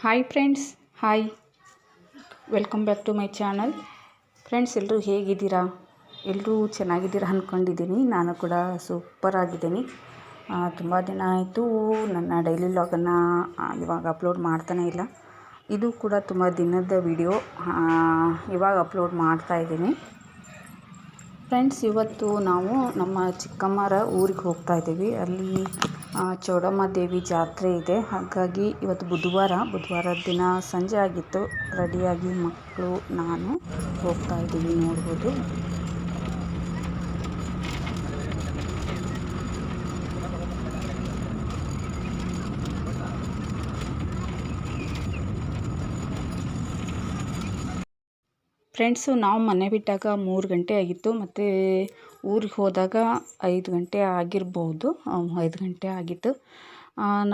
Hi friends hi welcome back to my channel friends ಎಲ್ಲರೂ ಹೇಗಿದ್ದೀರಾ? ಎಲ್ಲರೂ ಚೆನ್ನಾಗಿದ್ದೀರಾ ಅಂದ್ಕೊಂಡಿದ್ದೀನಿ ನಾನು ಕೂಡ ಸೂಪರ್ ಆಗಿದ್ದೀನಿ. ತುಂಬ ದಿನ ಆಯಿತು. ನನ್ನ ಡೈಲಿ ಲಾಗನ್ನು ಇವಾಗ ಅಪ್ಲೋಡ್ ಮಾಡ್ತಾನೇ ಇಲ್ಲ. ಇದು ಕೂಡ ತುಂಬ ದಿನದ ವಿಡಿಯೋ ಇವಾಗ ಅಪ್ಲೋಡ್ ಮಾಡ್ತಾ ಇದ್ದೀನಿ. ಫ್ರೆಂಡ್ಸ್ ಇವತ್ತು ನಾವು ನಮ್ಮ ಚಿಕ್ಕಮ್ಮರ ಊರಿಗೆ ಹೋಗ್ತಾ ಇದ್ದೀವಿ. ಅಲ್ಲಿ ಚೌಡಮ್ಮ ದೇವಿ ಜಾತ್ರೆ ಇದೆ. ಹಾಗಾಗಿ ಇವತ್ತು ಬುಧವಾರ ಬುಧವಾರದ ದಿನ ಸಂಜೆ ಆಗಿತ್ತು. ರೆಡಿಯಾಗಿ ಮಕ್ಕಳು, ನಾನು ಹೋಗ್ತಾ ಇದ್ದೀವಿ ನೋಡ್ಬೋದು. ಫ್ರೆಂಡ್ಸು ನಾವು ಮನೆ ಬಿಟ್ಟಾಗ ಮೂರು ಗಂಟೆ ಆಗಿತ್ತು. ಮತ್ತು ಊರಿಗೆ ಹೋದಾಗ ಐದು ಗಂಟೆ ಆಗಿರ್ಬೋದು. ಐದು ಗಂಟೆ ಆಗಿತ್ತು.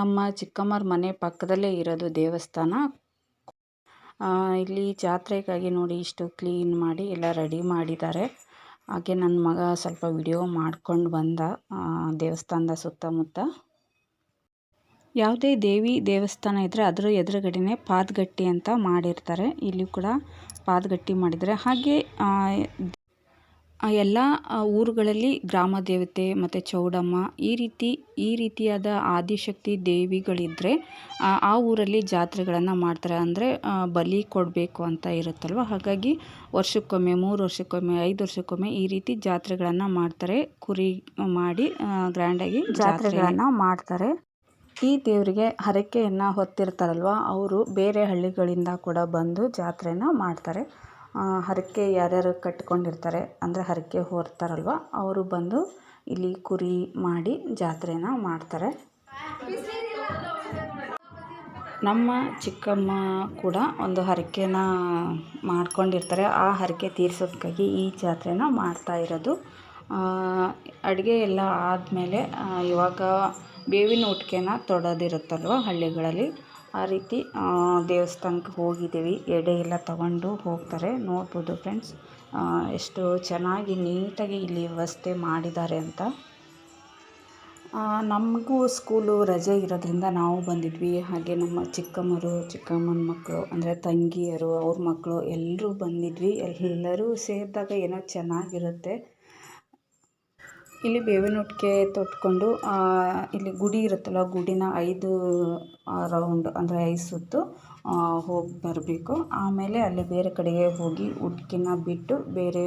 ನಮ್ಮ ಚಿಕ್ಕಮ್ಮರ ಮನೆ ಪಕ್ಕದಲ್ಲೇ ಇರೋದು ದೇವಸ್ಥಾನ. ಇಲ್ಲಿ ಜಾತ್ರೆಗಾಗಿ ನೋಡಿ ಇಷ್ಟು ಕ್ಲೀನ್ ಮಾಡಿ ಎಲ್ಲ ರೆಡಿ ಮಾಡಿದ್ದಾರೆ. ಹಾಗೆ ನನ್ನ ಮಗ ಸ್ವಲ್ಪ ವಿಡಿಯೋ ಮಾಡ್ಕೊಂಡು ಬಂದ ದೇವಸ್ಥಾನದ ಸುತ್ತಮುತ್ತ. ಯಾವುದೇ ದೇವಿ ದೇವಸ್ಥಾನ ಇದ್ದರೆ ಅದರ ಎದುರುಗಡೆನೇ ಪಾದಗಟ್ಟಿ ಅಂತ ಮಾಡಿರ್ತಾರೆ. ಇಲ್ಲಿ ಕೂಡ ಪಾದಗಟ್ಟಿ ಮಾಡಿದ್ದಾರೆ. ಹಾಗೆ ಎಲ್ಲ ಊರುಗಳಲ್ಲಿ ಗ್ರಾಮ ದೇವತೆ ಮತ್ತು ಚೌಡಮ್ಮ ಈ ರೀತಿ, ಈ ರೀತಿಯಾದ ಆದಿಶಕ್ತಿ ದೇವಿಗಳಿದ್ದರೆ ಆ ಊರಲ್ಲಿ ಜಾತ್ರೆಗಳನ್ನು ಮಾಡ್ತಾರೆ. ಅಂದರೆ ಬಲಿ ಕೊಡಬೇಕು ಅಂತ ಇರುತ್ತಲ್ವ? ಹಾಗಾಗಿ ವರ್ಷಕ್ಕೊಮ್ಮೆ, ಮೂರು ವರ್ಷಕ್ಕೊಮ್ಮೆ, ಐದು ವರ್ಷಕ್ಕೊಮ್ಮೆ ಈ ರೀತಿ ಜಾತ್ರೆಗಳನ್ನು ಮಾಡ್ತಾರೆ. ಕುರಿ ಮಾಡಿ ಗ್ರ್ಯಾಂಡಾಗಿ ಜಾತ್ರೆಗಳನ್ನು ಮಾಡ್ತಾರೆ. ಈ ದೇವರಿಗೆ ಹರಕೆಯನ್ನು ಹೊತ್ತಿರ್ತಾರಲ್ವ, ಅವರು ಬೇರೆ ಹಳ್ಳಿಗಳಿಂದ ಕೂಡ ಬಂದು ಜಾತ್ರೆನ ಮಾಡ್ತಾರೆ. ಹರಕೆ ಯಾರ್ಯಾರು ಕಟ್ಕೊಂಡಿರ್ತಾರೆ ಅಂದರೆ ಹರಕೆ ಹೊರ್ತಾರಲ್ವ, ಅವರು ಬಂದು ಇಲ್ಲಿ ಕುರಿ ಮಾಡಿ ಜಾತ್ರೆನ ಮಾಡ್ತಾರೆ. ನಮ್ಮ ಚಿಕ್ಕಮ್ಮ ಕೂಡ ಒಂದು ಹರಕೆನ ಮಾಡ್ಕೊಂಡಿರ್ತಾರೆ. ಆ ಹರಕೆ ತೀರ್ಸೋದಕ್ಕಾಗಿ ಈ ಜಾತ್ರೆನ ಮಾಡ್ತಾ ಇರೋದು. ಅಡುಗೆ ಎಲ್ಲ ಆದಮೇಲೆ ಇವಾಗ ಬೇವಿನ ಉಟ್ಕೆನ ತೊಡೋದಿರುತ್ತಲ್ವ ಹಳ್ಳಿಗಳಲ್ಲಿ? ಆ ರೀತಿ ದೇವಸ್ಥಾನಕ್ಕೆ ಹೋಗಿದ್ದೀವಿ. ಎಡೆ ಎಲ್ಲ ತಗೊಂಡು ಹೋಗ್ತಾರೆ. ನೋಡ್ಬೋದು ಫ್ರೆಂಡ್ಸ್ ಎಷ್ಟು ಚೆನ್ನಾಗಿ ನೀಟಾಗಿ ಇಲ್ಲಿ ವ್ಯವಸ್ಥೆ ಮಾಡಿದ್ದಾರೆ ಅಂತ. ನಮಗೂ ಸ್ಕೂಲು ರಜೆ ಇರೋದ್ರಿಂದ ನಾವು ಬಂದಿದ್ವಿ. ಹಾಗೆ ನಮ್ಮ ಚಿಕ್ಕಮ್ಮರು, ಚಿಕ್ಕಮ್ಮನ ಮಕ್ಕಳು, ಅಂದರೆ ತಂಗಿಯರು, ಅವ್ರ ಮಕ್ಕಳು ಎಲ್ಲರೂ ಬಂದಿದ್ವಿ. ಎಲ್ಲರೂ ಸೇರಿದಾಗ ಏನೋ ಚೆನ್ನಾಗಿರುತ್ತೆ. ಇಲ್ಲಿ ಬೇವಿನ ಉಟ್ಕೆ ತೊಟ್ಕೊಂಡು ಇಲ್ಲಿ ಗುಡಿ ಇರುತ್ತಲ್ಲ, ಗುಡಿನ ಐದು ರೌಂಡ್ ಅಂದರೆ ಐದು ಸುತ್ತು ಹೋಗಿ ಬರಬೇಕು. ಆಮೇಲೆ ಅಲ್ಲಿ ಬೇರೆ ಕಡೆಗೆ ಹೋಗಿ ಹುಡ್ಕಿನ ಬಿಟ್ಟು ಬೇರೆ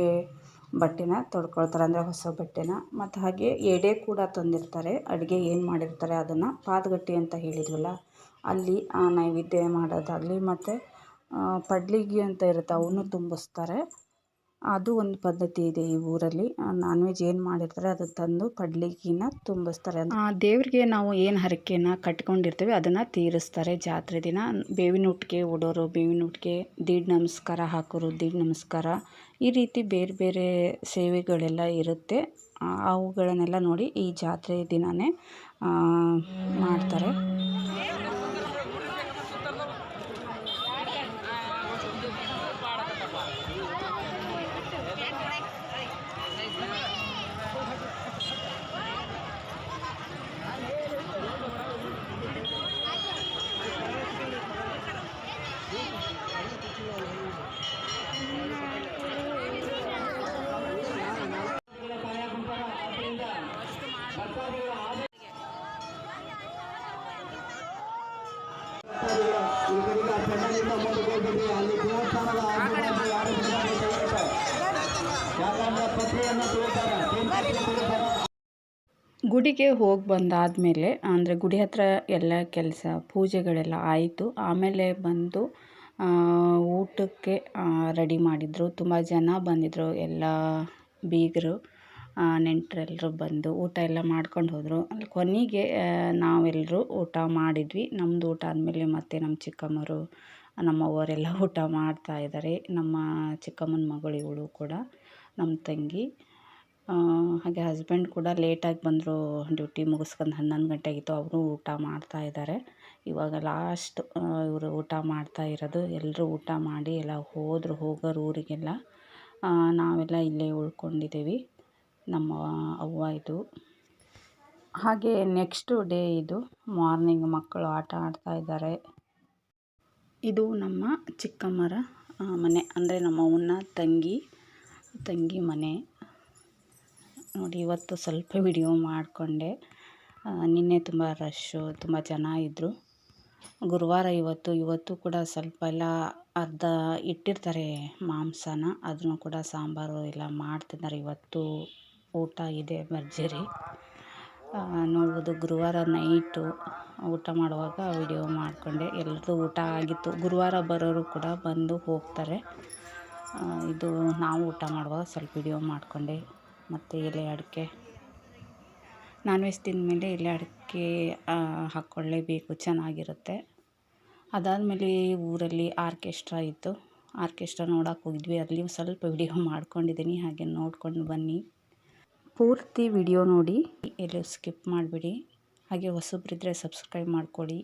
ಬಟ್ಟೆನ ತೊಡ್ಕೊಳ್ತಾರೆ, ಅಂದರೆ ಹೊಸ ಬಟ್ಟೆನ. ಮತ್ತು ಹಾಗೆ ಎಡೆ ಕೂಡ ತಂದಿರ್ತಾರೆ, ಅಡುಗೆ ಏನು ಮಾಡಿರ್ತಾರೆ ಅದನ್ನು. ಪಾದಗಟ್ಟಿ ಅಂತ ಹೇಳಿದ್ವಲ್ಲ, ಅಲ್ಲಿ ನೈವೇದ್ಯ ಮಾಡೋದಾಗಲಿ, ಮತ್ತು ಪಡ್ಲಿಗಿ ಅಂತ ಇರುತ್ತೆ ಅವನ್ನೂ ತುಂಬಿಸ್ತಾರೆ. ಅದು ಒಂದು ಪದ್ಧತಿ ಇದೆ ಈ ಊರಲ್ಲಿ. ನಾನ್ ವೆಜ್ ಏನು ಮಾಡಿರ್ತಾರೆ ಅದು ತಂದು ಪಡ್ಲಿಕ್ಕಿನ ತುಂಬಿಸ್ತಾರೆ. ಆ, ದೇವ್ರಿಗೆ ನಾವು ಏನು ಹರಕೆನ ಕಟ್ಕೊಂಡಿರ್ತೀವಿ, ಅದನ್ನು ತೀರಿಸ್ತಾರೆ ಜಾತ್ರೆ ದಿನ. ಬೇವಿನ ಉಟ್ಕೆ ಉಡೋರು, ಬೇವಿನ ಉಟ್ಕೆ, ದೀಡ್ ನಮಸ್ಕಾರ ಹಾಕೋರು, ದೀಡ್ ನಮಸ್ಕಾರ. ಈ ರೀತಿ ಬೇರೆ ಬೇರೆ ಸೇವೆಗಳೆಲ್ಲ ಇರುತ್ತೆ. ಅವುಗಳನ್ನೆಲ್ಲ ನೋಡಿ ಈ ಜಾತ್ರೆ ದಿನಾನೇ ಮಾಡ್ತಾರೆ. ಗುಡಿಗೆ ಹೋಗಿ ಬಂದಾದಮೇಲೆ, ಅಂದರೆ ಗುಡಿ ಹತ್ರ ಎಲ್ಲ ಕೆಲಸ, ಪೂಜೆಗಳೆಲ್ಲ ಆಯಿತು. ಆಮೇಲೆ ಬಂದು ಊಟಕ್ಕೆ ರೆಡಿ ಮಾಡಿದರು. ತುಂಬ ಜನ ಬಂದಿದ್ದರು ಎಲ್ಲ ಬೀಗರು ನೆಂಟರೆಲ್ಲರೂ ಬಂದು ಊಟ ಎಲ್ಲ ಮಾಡ್ಕೊಂಡು ಹೋದರು. ಅಲ್ಲಿ ಕೊನೆಗೆ ನಾವೆಲ್ಲರೂ ಊಟ ಮಾಡಿದ್ವಿ. ನಮ್ಮದು ಊಟ ಆದಮೇಲೆ ಮತ್ತೆ ನಮ್ಮ ಚಿಕ್ಕಮ್ಮರು ನಮ್ಮವರೆಲ್ಲ ಊಟ ಮಾಡ್ತಾ ಇದ್ದಾರೆ ನಮ್ಮ ಚಿಕ್ಕಮ್ಮನ ಮಗಳು, ಇವಳು ಕೂಡ. ನಮ್ಮ ತಂಗಿ. ಹಾಗೆ ಹಸ್ಬೆಂಡ್ ಕೂಡ ಲೇಟಾಗಿ ಬಂದರು ಡ್ಯೂಟಿ ಮುಗಿಸ್ಕೊಂಡು ಹನ್ನೊಂದು ಗಂಟೆ ಆಗಿತ್ತು. ಅವರು ಊಟ ಮಾಡ್ತಾ ಇದ್ದಾರೆ ಇವಾಗ ಲಾಸ್ಟ್ ಇವರು ಊಟ ಮಾಡ್ತಾ ಇರೋದು. ಎಲ್ಲರೂ ಊಟ ಮಾಡಿ ಎಲ್ಲ ಹೋದರು, ಹೋಗೋರು ಊರಿಗೆಲ್ಲ. ನಾವೆಲ್ಲ ಇಲ್ಲೇ ಉಳ್ಕೊಂಡಿದ್ದೀವಿ ನಮ್ಮ ಅವ್ವ ಇದು. ಹಾಗೆ ನೆಕ್ಸ್ಟು ಡೇ ಇದು. ಮಾರ್ನಿಂಗ್ ಮಕ್ಕಳು ಆಟ ಆಡ್ತಾ ಇದ್ದಾರೆ ಇದು ನಮ್ಮ ಚಿಕ್ಕಮ್ಮರ ಮನೆ. ಅಂದರೆ ನಮ್ಮ ಅವ್ವನ ತಂಗಿ. ತಂಗಿ ಮನೆ. ನೋಡಿ, ಇವತ್ತು ಸ್ವಲ್ಪ ವಿಡಿಯೋ ಮಾಡಿಕೊಂಡೆ. ನಿನ್ನೆ ತುಂಬ ರಶ್ಶು ತುಂಬ ಜನ ಇದ್ದರು ಗುರುವಾರ ಇವತ್ತು ಇವತ್ತು ಕೂಡ ಸ್ವಲ್ಪ ಎಲ್ಲ ಅರ್ಧ ಇಟ್ಟಿರ್ತಾರೆ ಮಾಂಸನ. ಅದನ್ನು ಕೂಡ ಸಾಂಬಾರು ಎಲ್ಲ ಮಾಡ್ತಿದ್ದಾರೆ. ಇವತ್ತು ಊಟ ಇದೆ ಭರ್ಜರಿ. ನೋಡ್ಬೋದು ಗುರುವಾರ ನೈಟು ಊಟ ಮಾಡುವಾಗ ವಿಡಿಯೋ ಮಾಡಿಕೊಂಡೆ. ಎಲ್ಲರೂ ಊಟ ಆಗಿತ್ತು. ಗುರುವಾರ ಬರೋರು ಕೂಡ ಬಂದು ಹೋಗ್ತಾರೆ. ಇದು ನಾವು ಊಟ ಮಾಡುವಾಗ ಸ್ವಲ್ಪ ವಿಡಿಯೋ ಮಾಡಿಕೊಂಡೆ. ಮತ್ತು ಎಲೆ ಅಡಿಕೆ. ನಾನ್ ವೆಜ್ ತಿಂದಮೇಲೆ ಎಲೆ ಅಡಿಕೆ ಹಾಕ್ಕೊಳ್ಳೇಬೇಕು ಚೆನ್ನಾಗಿರುತ್ತೆ. ಅದಾದಮೇಲೆ ಊರಲ್ಲಿ ಆರ್ಕೆಸ್ಟ್ರಾ ಇತ್ತು. ಆರ್ಕೆಸ್ಟ್ರಾ ನೋಡೋಕೆ ಹೋಗಿದ್ವಿ. ಅಲ್ಲಿ ಸ್ವಲ್ಪ ವಿಡಿಯೋ ಮಾಡ್ಕೊಂಡಿದ್ದೀನಿ. ಹಾಗೆ ನೋಡ್ಕೊಂಡು ಬನ್ನಿ. ಪೂರ್ತಿ ವಿಡಿಯೋ ನೋಡಿ. ಎಲ್ಲೂ ಸ್ಕಿಪ್ ಮಾಡಿಬಿಡಿ. ಹಾಗೆ ಹೊಸಬ್ರಿದ್ದರೆ ಸಬ್ಸ್ಕ್ರೈಬ್ ಮಾಡ್ಕೊಳ್ಳಿ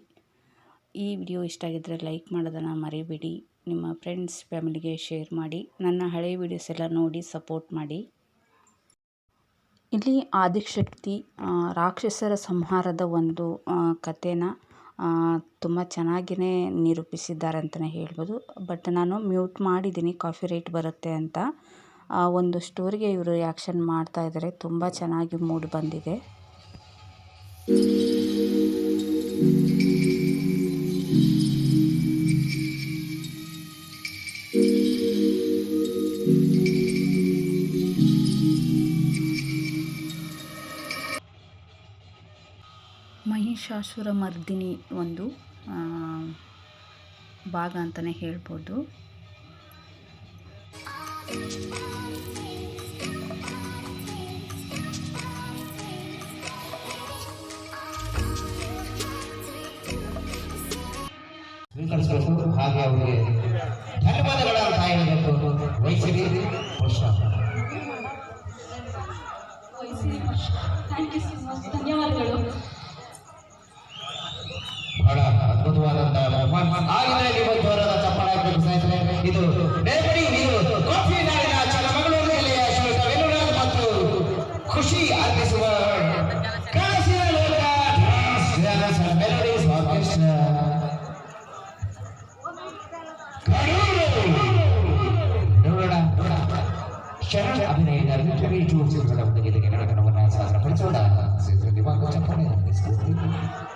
ಈ ವಿಡಿಯೋ ಇಷ್ಟ ಆಗಿದ್ದರೆ ಲೈಕ್ ಮಾಡೋದನ್ನು ಮರಿಬೇಡಿ. ನಿಮ್ಮ ಫ್ರೆಂಡ್ಸ್ ಫ್ಯಾಮಿಲಿಗೆ ಶೇರ್ ಮಾಡಿ, ನನ್ನ ಹಳೆಯ ವಿಡಿಯೋಸ್ ಎಲ್ಲ ನೋಡಿ ಸಪೋರ್ಟ್ ಮಾಡಿ. ಇಲ್ಲಿ ಆದಿಶಕ್ತಿ ರಾಕ್ಷಸರ ಸಂಹಾರದ ಒಂದು ಕಥೆನ ತುಂಬ ಚೆನ್ನಾಗಿಯೇ ನಿರೂಪಿಸಿದ್ದಾರೆ ಅಂತಲೇ ಹೇಳ್ಬೋದು. ಬಟ್ ನಾನು ಮ್ಯೂಟ್ ಮಾಡಿದ್ದೀನಿ ಕಾಫಿ ರೇಟ್ ಬರುತ್ತೆ ಅಂತ. ಒಂದು ಸ್ಟೋರಿಗೆ ಇವರು ಆ್ಯಕ್ಷನ್ ಮಾಡ್ತಾ ಇದ್ದಾರೆ. ತುಂಬ ಚೆನ್ನಾಗಿ ಮೂಡ್ ಬಂದಿದೆ. ಮಹಿಷಾಸುರ ಮರ್ದಿನಿ ಒಂದು ಭಾಗ ಅಂತಲೇ ಹೇಳ್ಬೋದು. ಸ್ವೀಕರಿಸಬೇಕು ಹಾಗೆ ಅವರಿಗೆ ಹೇಳಬೇಕು. ಧನ್ಯವಾದಗಳು. japoneses.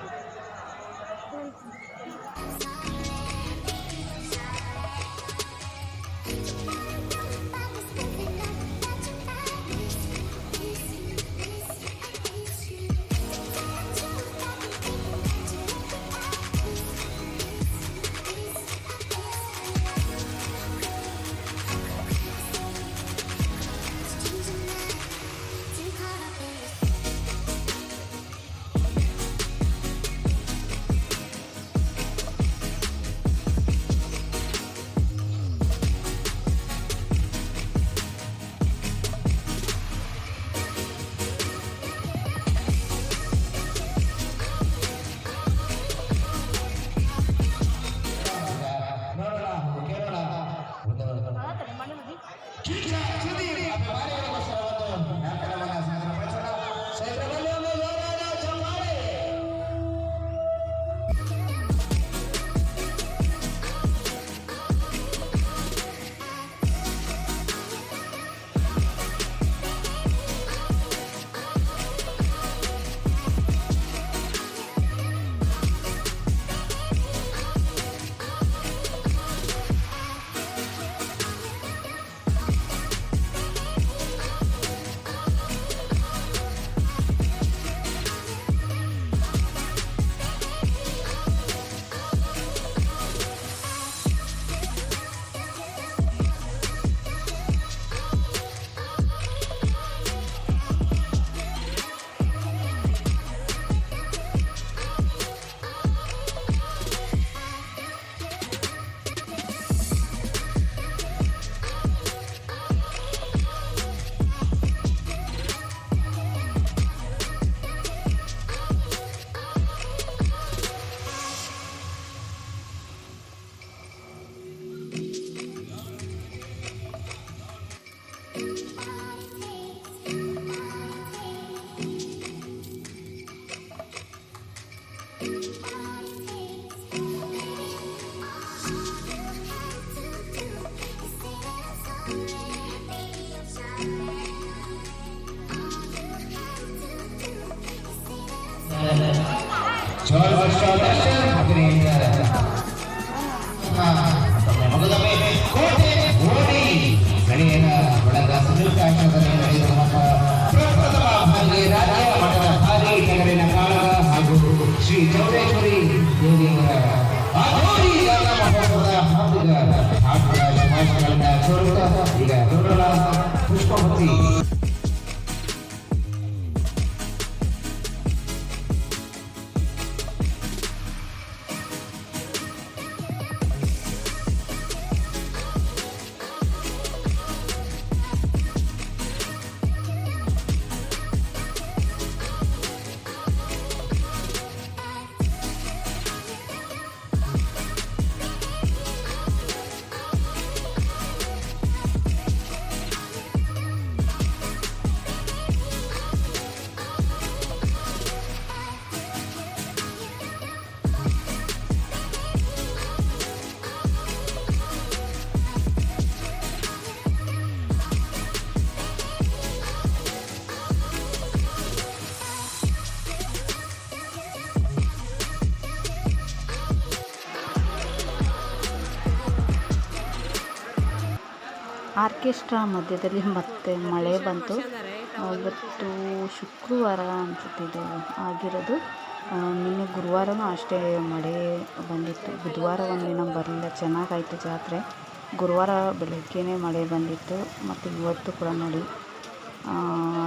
ಆರ್ಕೆಸ್ಟ್ರಾ ಮಧ್ಯದಲ್ಲಿ ಮತ್ತೆ ಮಳೆ ಬಂತು. ಇವತ್ತು ಶುಕ್ರವಾರ ಅನ್ಸುತ್ತೆ ಇದು ಆಗಿರೋದು. ನಿನ್ನೆ ಗುರುವಾರವೂ ಅಷ್ಟೇ ಮಳೆ ಬಂದಿತ್ತು. ಬುಧವಾರ ಒಂದಿನ ಬರಲಿಲ್ಲ. ಚೆನ್ನಾಗಾಯಿತು ಜಾತ್ರೆ. ಗುರುವಾರ ಬೆಳಗ್ಗೆನೇ ಮಳೆ ಬಂದಿತ್ತು. ಮತ್ತು ಇವತ್ತು ಕೂಡ ನೋಡಿ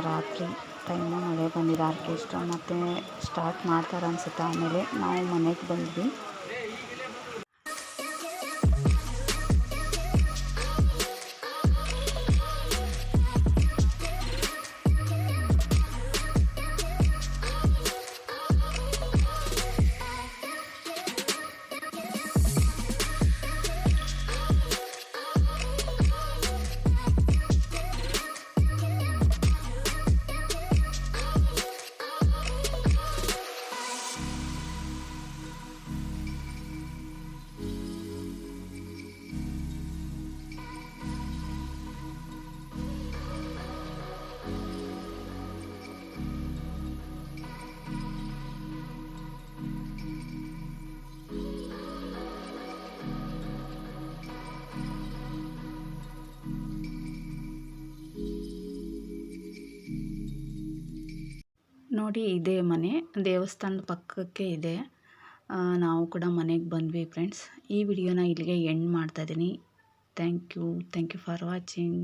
ರಾತ್ರಿ ಟೈಮು ಮಳೆ ಬಂದಿದೆ. ಆರ್ಕೆಸ್ಟ್ರಾ ಮತ್ತು ಸ್ಟಾರ್ಟ್ ಮಾಡ್ತಾರೆ ಅನ್ಸುತ್ತೆ. ಆಮೇಲೆ ನಾವು ಮನೆಗೆ ಬಂದ್ವಿ. ನೋಡಿ ಇದೇ ಮನೆ, ದೇವಸ್ಥಾನದ ಪಕ್ಕಕ್ಕೆ ಇದೆ. ನಾವು ಕೂಡ ಮನೆಗೆ ಬಂದ್ವಿ ಫ್ರೆಂಡ್ಸ್ ಈ ವಿಡಿಯೋನ ಇಲ್ಲಿಗೆ ಎಂಡ್ ಮಾಡ್ತಾ ಇದ್ದೀನಿ. Thank you thank you for watching